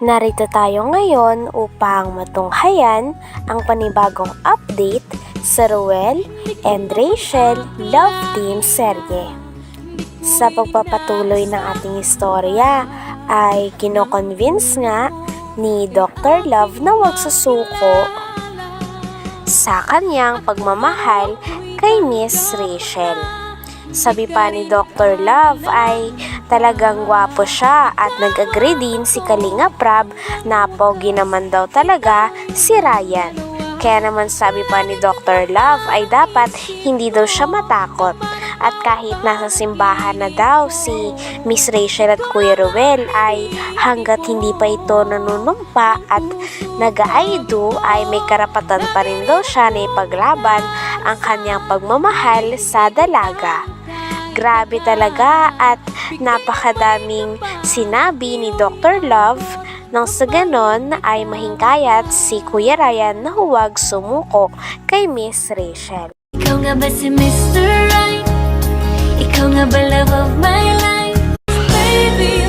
Narito tayo ngayon upang matunghayan ang panibagong update sa Ruel and Rachel Love Team serye. Sa pagpapatuloy ng ating istorya ay kinoconvince nga ni Dr. Love na huwag susuko sa kanyang pagmamahal kay Miss Rachel. Sabi pa ni Dr. Love ay talagang gwapo siya at nag-agree din si Kalinga Prab na pogi naman daw talaga si Ryan. Kaya naman sabi pa ni Dr. Love ay dapat hindi daw siya matakot. At kahit nasa simbahan na daw si Miss Rachel at Kuya Ruel ay hanggat hindi pa ito nanunumpa at nag-aido ay may karapatan pa rin daw siya na ipaglaban ang kanyang pagmamahal sa dalaga. Grabe talaga at napakadaming sinabi ni Dr. Love nang sa ganon ay mahingkayat si Kuya Ryan na huwag sumuko kay Miss Rachel. Ikaw nga ba si Mr. Right? Ikaw nga ba love of my life? Baby,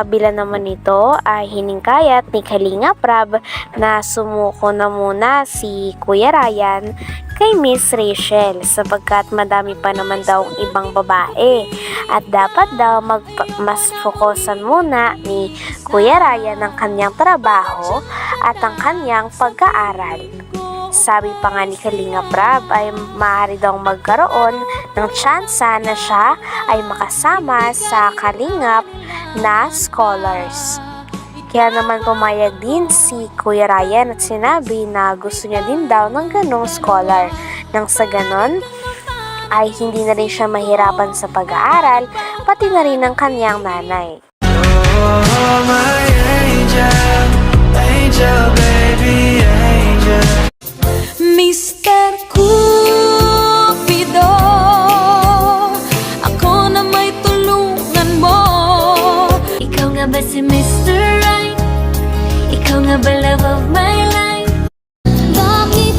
kabila naman nito ay hiningkayat ni Kalinga Prab na sumuko na muna si Kuya Ryan kay Miss Rachel sapagkat madami pa naman daw ang ibang babae at dapat daw mag mas fokusan muna ni Kuya Ryan ang kanyang trabaho at ang kanyang pag-aaral. Sabi pa nga ni Kalinga Prab ay maaari daw magkaroon ng tsansa na siya ay makasama sa Kalingap na scholars. Kaya naman pumayag din si Kuya Ryan at sinabi na gusto niya din daw ng ganong scholar. Nang sa ganon, ay hindi na rin siya mahirapan sa pag-aaral, pati na rin ng kanyang nanay. Oh, my angel Angel, baby, angel Mr. Right? Ikaw nga ba love of my life? Bakit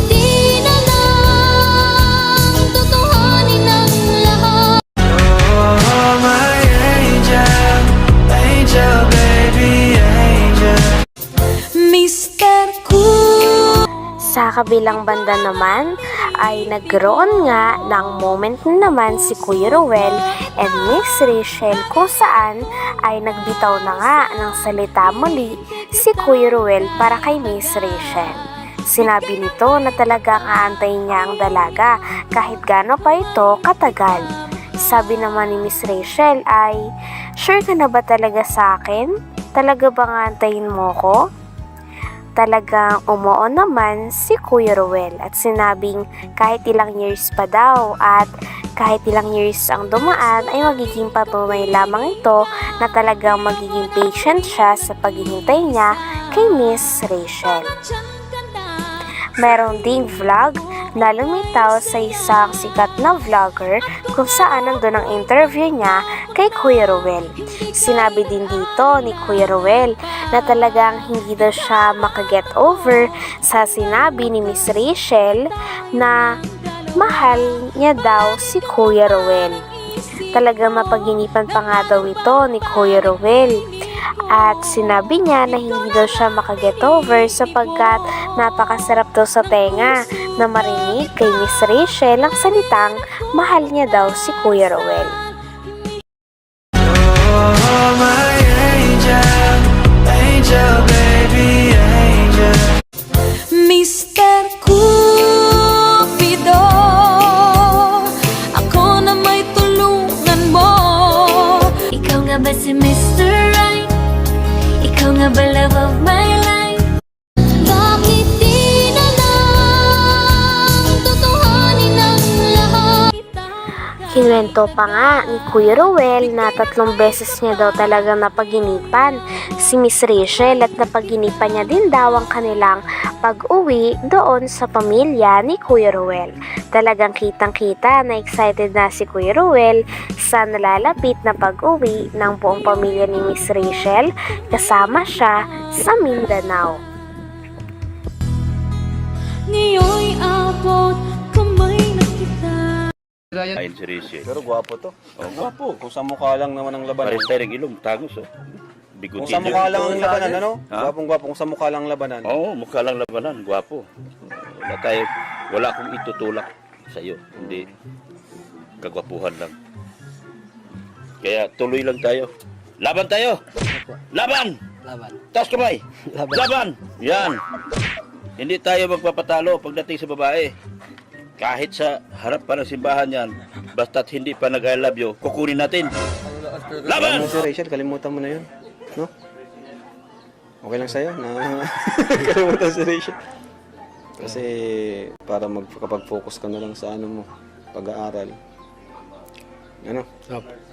kabilang banda naman ay nagroon nga ng moment na naman si Kuya Ruel and Miss Rachel kung saan ay nagbitaw na nga ng salita muli si Kuya Ruel para kay Miss Rachel. Sinabi nito na talagang aantayin niya ang dalaga kahit gaano pa ito katagal. Sabi naman ni Miss Rachel ay, Sure ka na ba talaga sa akin? Talaga bang aantayin mo ko? Talagang umuo naman si Kuya Ruel at sinabing kahit ilang years pa daw at kahit ilang years ang dumaan ay magiging patunay lamang ito na talagang magiging patient siya sa paghihintay niya kay Miss Rachel. Meron ding vlog na lumitaw sa isang sikat na vlogger kung saan nandun ang interview niya kay Kuya Ruel. Sinabi din dito ni Kuya Ruel na talagang hindi daw siya makaget over sa sinabi ni Miss Rachel na mahal niya daw si Kuya Ruel. Talagang mapaginipan pa nga daw ito ni Kuya Ruel. At sinabi niya na hindi daw siya makaget over sapagkat napakasarap daw sa tenga na marinig kay Miss Rachel ang salitang mahal niya daw si Kuya Ruel. Love of my life? Bakit di na lang Tutuhanin ang lahat? Kinuwento pa nga ni Kuya Ruel na tatlong beses niya daw talaga napaginipan si Miss Rachel at napaginipan niya din daw ang kanilang pag-uwi doon sa pamilya ni Kuya Ruel. Talagang kitang kita na excited na si Kuya Ruel sa nalalapit na pag-uwi ng buong pamilya ni Miss Rachel kasama siya sa Mindanao. Ngayon'y abot kamay na kita Ayun si Rishi. Pero gwapo to. Oh, gwapo. Kung sa mukha lang naman ang labanan. Pares tayo ng ilong, tagos oh. Kung Bigutin sa mukha lang ang labanan, ano? Ha? Gwapong gwapo. Kung sa mukha lang ang labanan. Oo, mukha lang labanan, gwapo. Wala tayo, wala akong itutulak sa iyo. Hindi, kagwapuhan lang. Kaya tuloy lang tayo. Laban tayo! Laban! Laban. Taas kamay! Laban. Laban! Yan! Hindi tayo magpapatalo pagdating sa babae. Kahit sa harap pa ng simbahan yan, basta't hindi pa nag-I love you, kukunin natin. Laban! Si Rachel, kalimutan mo na yun. No? Okay lang sa'yo na kalimutan si Rachel. Kasi para magkapag-focus ka na lang sa ano mo, pag-aaral. Ano? Opo.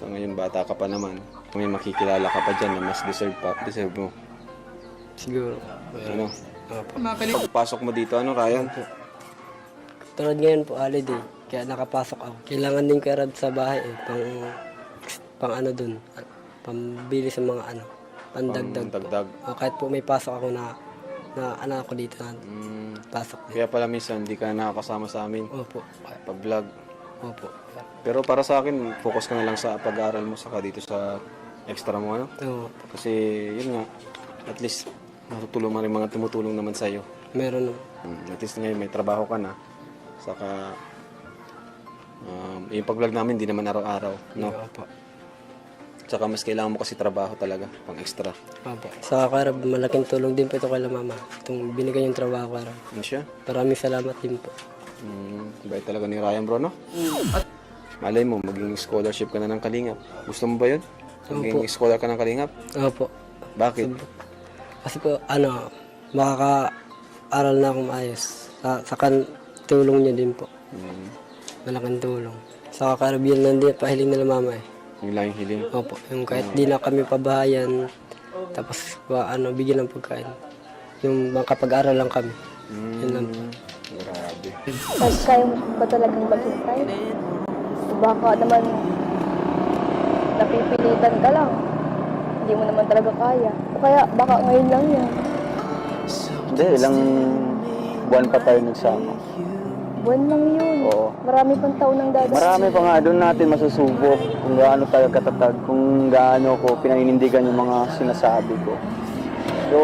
So ngayon bata ka pa naman. Kung may makikilala ka pa dyan na mas deserve pa, deserve mo. Siguro. Ano? Pagpasok mo dito, ano Ryan? Tulad ngayon po, holiday. Kaya nakapasok ako. Kailangan din erad sa bahay eh. Pang, pang ano dun. Pambili sa mga ano. Pandagdag po. Dagdag. O, kahit po may pasok ako na na anak ko dito na Mm, pasok din. kaya pala minsan hindi ka nakakasama sa amin Opo. pag-vlog. Opo. Pero para sa akin, focus ka na lang sa pag-aaral mo saka dito sa extra mo ano. Oo. Kasi yun nga, at least matutulong man rin mga tumutulong naman sa'yo. Meron naman. Mm, at least ngayon may trabaho ka na. Saka um, yung pag-vlog namin hindi naman araw-araw. No? Opo. Saka mas kailangan mo kasi trabaho talaga, pang extra. Opo. Sa karab, malaking tulong din po ito kay la mama. Itong binigay yung trabaho karab. Ano siya? Maraming salamat din po. Mm, bait talaga ni Ryan bro, no? Malay mo, maging scholarship ka na ng Kalingap. Gusto mo ba yun? Maging scholar ka ng Kalingap? Opo. Bakit? Kasi po, ano, makaka-aral na akong maayos. Sa, sa kan, tulong niya din po. Mm, Malaking tulong. Sa kakarabihan lang din, pahiling nila mama eh. yung lang hiling. Opo, yung kahit di na kami pabahayan, tapos wa, ano, bigyan ng pagkain. Yung makapag-aral lang kami. Yun lang po. Pag kaya mo ba talagang maghintay? Baka naman napipilitan ka lang. Hindi mo naman talaga kaya. O kaya baka ngayon lang yan. Hindi, ilang buwan pa tayo nagsama. Buwan lang yun. Oo. Marami pang taon nang dadating. Marami pa nga doon natin masusubok kung gaano tayo katatag, kung gaano ko pinaninindigan yung mga sinasabi ko. So,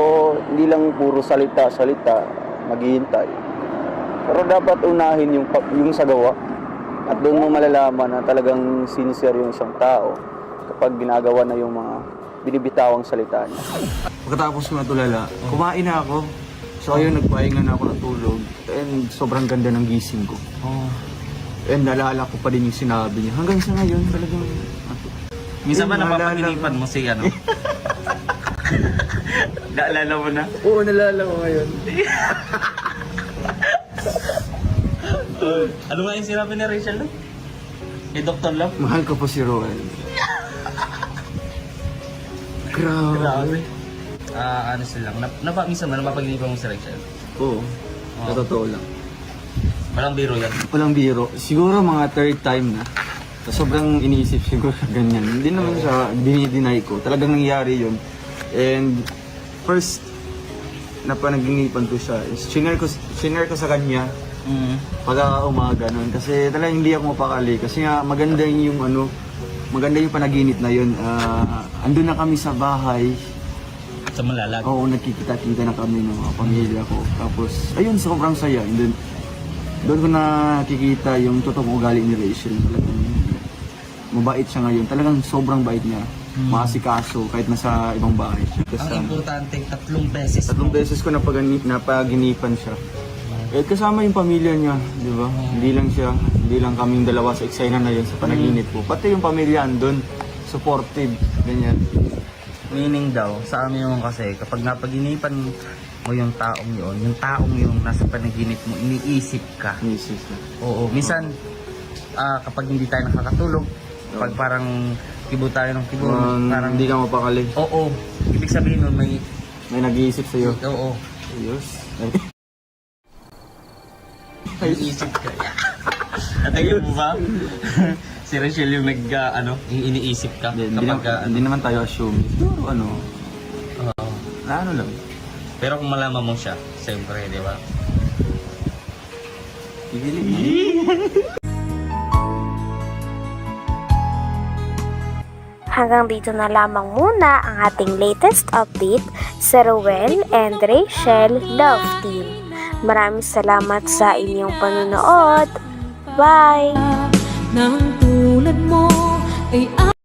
hindi lang puro salita-salita, maghihintay. Pero dapat unahin yung, yung sa gawa. At doon mo malalaman na talagang sincere yung isang tao kapag ginagawa na yung mga binibitawang salita niya. Pagkatapos ko natulala, kumain na ako. So ayun, nagpahinga na ako natulog. And sobrang ganda ng gising ko. And naalala ko pa din yung sinabi niya. Hanggang sa ngayon, talagang... Minsan ba napapaginipan mo si ano? Naalala mo na? Oo, naalala ko ngayon. Ano nga yung sinabi ni Rachel doon? Kay Dr. Love? Mahal ko po si Roel. Grabe. Grabe. Ah, ano sila lang. Nap napa, minsan ba napapaginipan mo si Rachel? Oo. Sa totoo lang. Walang biro yan. Walang biro. Siguro mga third time na. So, sobrang iniisip siguro ganyan. Hindi naman siya dinideny ko. Talagang nangyari yun. And first na panaginipan ko siya is shinare ko, shinare ko sa kanya Mm. pagka umaga nun. Kasi talagang hindi ako mapakali. Kasi nga maganda yung ano, maganda yung panaginip na yun. Ah, andun na kami sa bahay. Sa malalag. Oo, nagkikita-kita na kami ng mga pamilya ko. Tapos, ayun, sobrang saya. And then, doon ko nakikita yung totoong ugali ni Rachel. Talagang mabait siya ngayon. Talagang sobrang bait niya. Masikaso kahit nasa ibang bahay siya. Ang Kasi, importante, tatlong beses. tatlong beses ko napagani, napaginipan siya. Eh, kasama yung pamilya niya, di ba? Hindi lang siya, hindi lang kaming dalawa sa eksena na yun sa panaginip ko. Pati yung pamilya andun, supportive, ganyan. Meaning daw, sa amin naman kasi, kapag napaginipan mo yung taong yun, yung taong yung nasa panaginip mo, iniisip ka. Misis na. Oo, minsan, ah, kapag hindi tayo nakakatulog, pag parang kibo tayo ng kibo, Um, parang, hindi ka mapakali. oo, ibig sabihin nun, may, May nag-iisip sa'yo. oo, Ayos. iniisip ka. Natagyan mo ba? si Rachel yung nag, ah, ano, yung iniisip ka Hindi, hindi, kapag, naman, ah, hindi naman tayo assume. Siguro ano, oo. na ano lang. Pero kung malaman mo siya, siyempre, di ba? Ibili Hanggang dito na lamang muna ang ating latest update sa Ruel and Rachel Love Team. Maraming salamat sa inyong panonood. Bye! Nang tulad mo ay